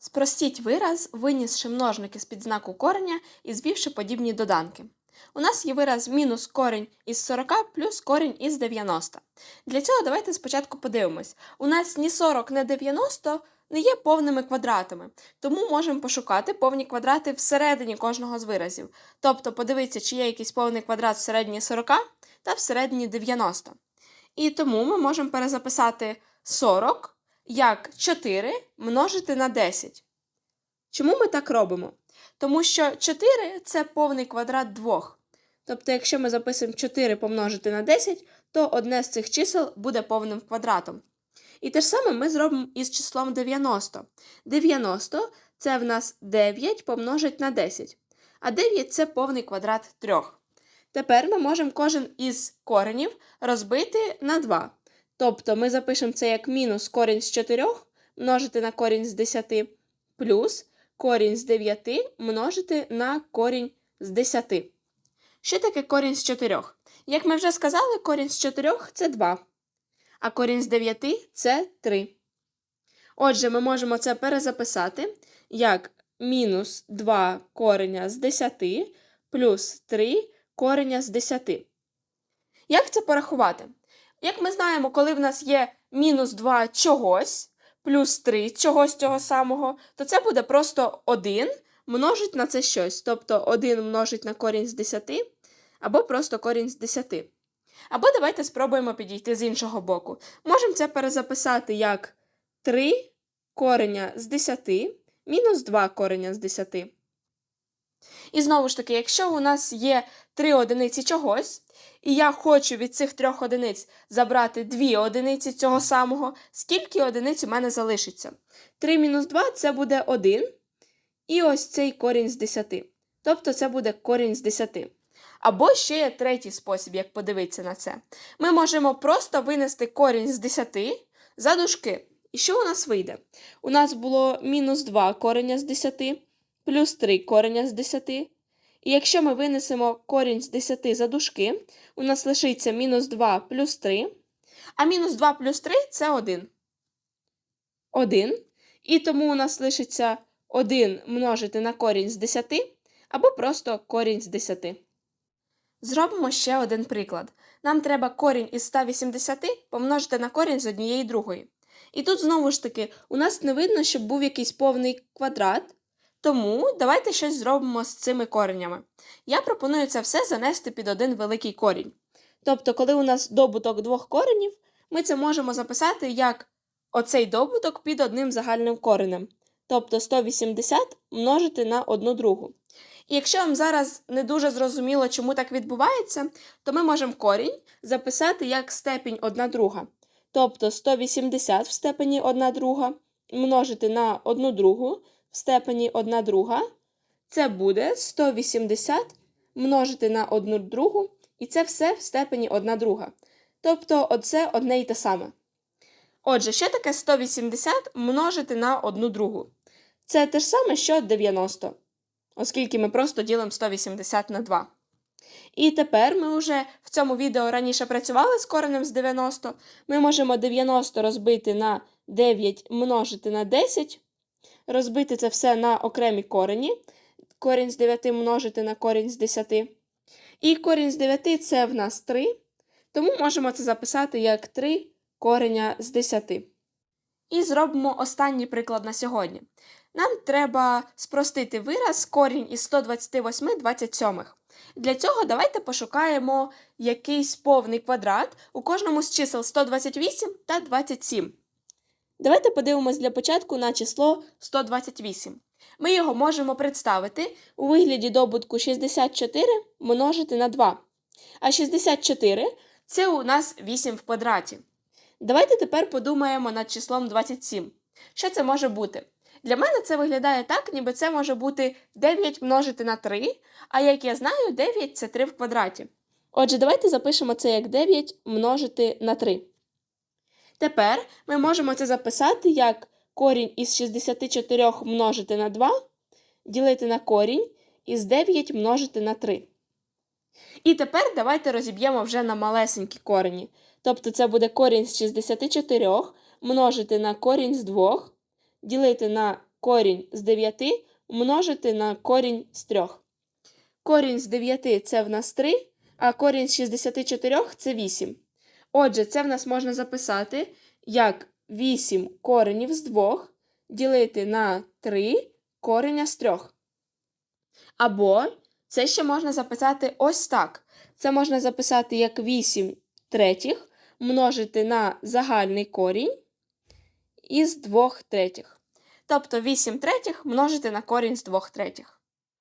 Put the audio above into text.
Спростіть вираз, винісши множники з-під знаку кореня і звівши подібні доданки. У нас є вираз мінус корінь із 40 плюс корінь із 90. Для цього давайте спочатку подивимось. У нас ні 40, ні 90 не є повними квадратами, тому можемо пошукати повні квадрати всередині кожного з виразів. Тобто подивитися, чи є якийсь повний квадрат всередині 40 та всередині 90. І тому ми можемо перезаписати 40 як 4 множити на 10. Чому ми так робимо? Тому що 4 це повний квадрат двох. Тобто, якщо ми записуємо 4 помножити на 10, то одне з цих чисел буде повним квадратом. І те ж саме ми зробимо із числом 90. 90 це в нас 9 помножить на 10. А 9 це повний квадрат 3. Тепер ми можемо кожен із коренів розбити на 2. Тобто ми запишемо це як мінус корінь з 4 множити на корінь з 10 плюс корінь з 9 множити на корінь з 10. Що таке корінь з 4? Як ми вже сказали, корінь з 4 це 2, а корінь з 9 це 3. Отже, ми можемо це перезаписати як мінус 2 кореня з 10 плюс 3 кореня з 10. Як це порахувати? Як ми знаємо, коли в нас є мінус 2 чогось, плюс 3 чогось цього самого, то це буде просто 1 множить на це щось. Тобто 1 множить на корінь з 10, або просто корінь з 10. Або давайте спробуємо підійти з іншого боку. Можемо це перезаписати як 3 кореня з 10 мінус 2 кореня з 10. І знову ж таки, якщо у нас є 3 одиниці чогось, і я хочу від цих трьох одиниць забрати 2 одиниці цього самого, скільки одиниць у мене залишиться? 3 мінус 2 це буде 1. І ось цей корінь з 10. Тобто це буде корінь з 10. Або ще є третій спосіб, як подивитися на це. Ми можемо просто винести корінь з 10 за дужки. І що у нас вийде? У нас було мінус 2 кореня з 10, плюс 3 кореня з 10. І якщо ми винесемо корінь з 10 за дужки, у нас лишиться мінус 2 плюс 3. А мінус 2 плюс 3 це 1. 1. І тому у нас лишиться 1 множити на корінь з 10, або просто корінь з 10. Зробимо ще один приклад. Нам треба корінь із 180 помножити на корінь з однієї другої. І тут знову ж таки у нас не видно, щоб був якийсь повний квадрат. Тому давайте щось зробимо з цими коренями. Я пропоную це все занести під один великий корінь. Тобто, коли у нас добуток двох коренів, ми це можемо записати як оцей добуток під одним загальним коренем. Тобто 180 множити на одну другу. І якщо вам зараз не дуже зрозуміло, чому так відбувається, то ми можемо корінь записати як степінь 1 друга. Тобто 180 в степені 1 друга множити на 1 другу в степені 1 друга. Це буде 180 множити на 1 другу, і це все в степені 1 друга. Тобто оце одне і те саме. Отже, що таке 180 множити на 1 другу? Це те ж саме, що 90, оскільки ми просто ділимо 180 на 2. І тепер ми вже в цьому відео раніше працювали з коренем з 90. Ми можемо 90 розбити на 9 множити на 10, розбити це все на окремі корені. Корінь з 9 множити на корінь з 10. І корінь з 9 це в нас 3. Тому можемо це записати як 3 кореня з 10. І зробимо останній приклад на сьогодні. Нам треба спростити вираз корінь із 128 27. Для цього давайте пошукаємо якийсь повний квадрат у кожному з чисел 128 та 27. Давайте подивимось для початку на число 128. Ми його можемо представити у вигляді добутку 64 множити на 2. А 64 це у нас 8 в квадраті. Давайте тепер подумаємо над числом 27. Що це може бути? Для мене це виглядає так, ніби це може бути 9 множити на 3, а як я знаю, 9 це 3 в квадраті. Отже, давайте запишемо це як 9 множити на 3. Тепер ми можемо це записати як корінь із 64 множити на 2, ділити на корінь із 9 множити на 3. І тепер давайте розіб'ємо вже на малесенькі корені. Тобто це буде корінь з 64 множити на корінь з 2, ділити на корінь з 9 множити на корінь з 3. Корінь з 9 це в нас 3, а корінь з 64 це 8. Отже, це в нас можна записати як 8 коренів з 2 ділити на 3 кореня з 3. Або це ще можна записати ось так. Це можна записати як 8 третіх множити на загальний корінь із 2 третіх. Тобто 8 третіх множити на корінь з 2 третіх.